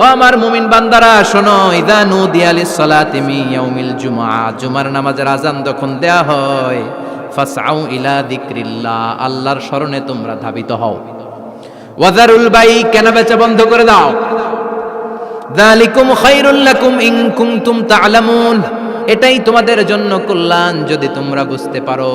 ও আমার মুমিন বান্দারা, শোনো, ইদা নুদিয়া লিস-সালাতি মিন ইয়াউমিল জুমআ জুমার নামাজের আজান যখন দেয়া হয়, ফাসআউ ইলা যিকরিল্লাহ আল্লাহর স্মরণে তোমরা ধাবিত হও। ওয়াজারুল বাই কেনা বেচা বন্ধ করে দাও? যালিকুম খায়রুল লাকুম ইন কুনতুম তা'লামুন এটাই তোমাদের জন্য কল্যাণ যদি তোমরা বুঝতে পারো।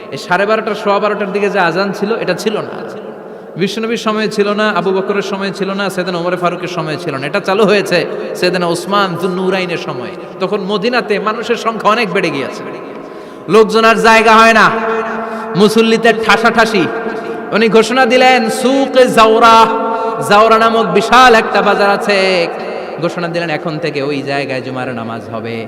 এই সাড়ে বারোটা সোয়া বারোটার দিকে যে আজান ছিল, এটা ছিল না। বিশ্বনবীর সময় ছিল না, আবু বকরের সময় ছিল না, সেদিন ওমরে ফারুকের সময় ছিল না। এটা চালু হয়েছে সেদিন ওসমান জুন্নুরাইনের সময়। তখন মদিনাতে মানুষের সংখ্যা অনেক বেড়ে গিয়েছে। লোকজন আর জায়গা হয় না। মুসল্লিতে ঠাসা ঠাসি উনি ঘোষণা দিলেন, সুক জাওরা। জাওরা নামক বিশাল একটা বাজার আছে। ঘোষণা দিলেন, এখন থেকে ওই জায়গায় জুমার নামাজ হবে।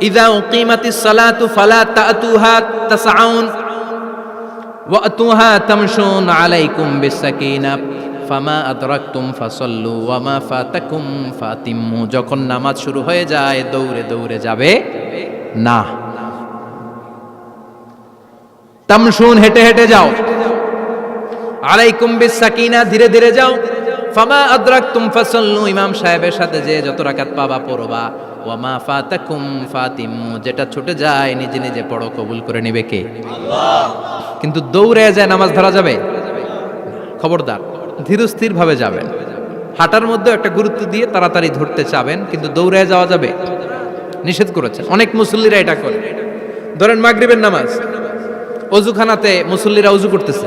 ইদা উকিমাতিস সালাতু ফালা তাতুহা তাসআউন ওয়াতুহা তামশুন আলাইকুম বিসাকিনা ফামা আদরাকতুম ফাসাল্লু ওয়ামা ফাতাকুম ফাতিম্মু যখন নামাজ শুরু হয়ে যায় দৌড়ে দৌড়ে যাবে না। তামশুন হেঁটে হেঁটে যাও। আলাইকুম বিসাকিনা ধীরে ধীরে যাও। ফামা আদরাকতুম ফাসাল্লু, ইমাম সাহেবের সাথে যে যত রাকাত পাবা, পড়বা। ওয়ামা ফাতাকুম ফাতিম্মু যেটা ছুটে যায়, নিজে নিজে পড়ো, কবুল করে নেবে কে? কিন্তু দৌড়ে যায়, নামাজ ধরা যাবে? খবরদার ধীরস্থির ভাবে যাবেন। হাঁটার মধ্যে একটা গুরুত্ব দিয়ে তাড়াতাড়ি ধরতে চাবেন, কিন্তু দৌড়ে যাওয়া যাবে? নিষেধ করেছেন। অনেক মুসল্লিরা এটা করে। ধরেন মাগরিবের নামাজ। অজুখানাতে মুসল্লিরা অজু করতেছে।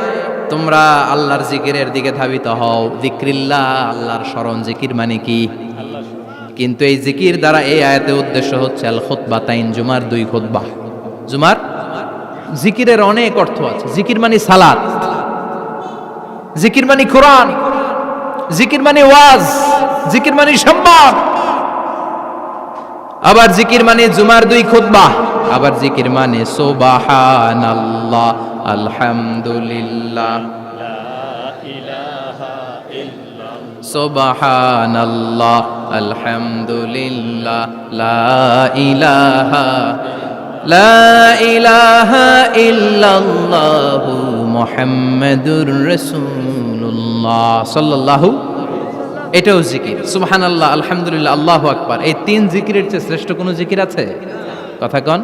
তোমরা আল্লাহর জিকিরের দিকে ধাবিত হও। যিকরিল্লাহ, আল্লাহর স্মরণ। জিকির মানে কি? কিন্তু এই জিকির দ্বারা এই আয়াতের উদ্দেশ্য হচ্ছে আল খুতবা তাইন, জুমার দুই খুতবা। জুমার? জিকিরের অনেক অর্থ আছে। জিকির মানে সালাত। জিকির মানে কোরআন। জিকির মানে ওয়াজ। জিকির মানে সম্মান। আবার জিকির মানে জুমার দুই খুতবা। আবার জিকির মানে সুবহানাল্লাহ। আলহামদুলিল্লাহ। ইলাহা, লা ইলাহা ইল্লাল্লাহু মুহাম্মাদুর রাসূলুল্লাহ সাল্লাল্লাহু, এটাও জিকির। সুবহানাল্লাহ, আলহামদুলিল্লাহ, আল্লাহু আকবার। এই তিন জিকিরের চেয়ে শ্রেষ্ঠ কোনো জিকির আছে? কথা কন।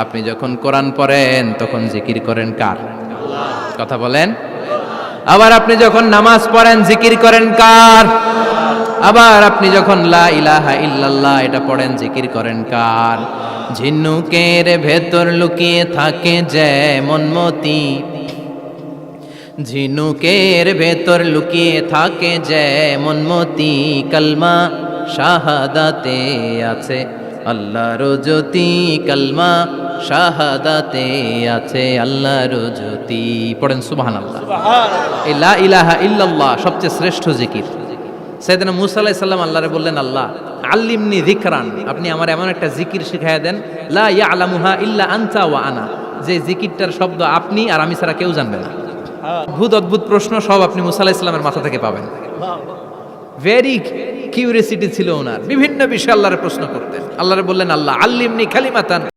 আপনি যখন কোরআন পড়েন, তখন জিকির করেন কার? কথা বলেন। আবার আপনি যখন নামাজ পড়েন, জিকির করেন কার? আবার আপনি যখন লা ইলাহা ইল্লাল্লাহ এটা পড়েন, জিকির করেন কার? ঝিনুকের ভেতর লুকিয়ে থাকে যেমন মতি। ঝিনুকের ভেতর লুকিয়ে থাকে যেমন মতি। কালমা শাহাদাতে আছে, আল্লাহর জ্যোতি কালমা শাহাদাতে আছে আল্লাহর জ্যোতি পড়েন সুবহান আল্লাহ এই লা ইলাহা ইল্লাল্লাহ সবচেয়ে শ্রেষ্ঠ জিকির। সেদিন মুসা আলাইহিস সালাম আল্লাহরে বললেন আল্লাহ আল্লিমনি যিকরান। আপনি আমার এমন একটা জিকির শিখাইয়া দেন লা ইয়ালামুহা ইল্লা আনতা ওয়া আনা। যে জিকিরটার শব্দ আপনি আর আমি ছাড়া কেউ জানবে না। অদ্ভুত অদ্ভুত প্রশ্ন সব আপনি মুসা আলাইহিস সালামের মাথা থেকে পাবেন। ভেরি কিউরিয়াসিটি ছিল ওনার। বিভিন্ন বিষয়ে আল্লাহরে প্রশ্ন করতেন। আল্লাহরে বললেন আল্লাহ আল্লিমনি খালিমাতান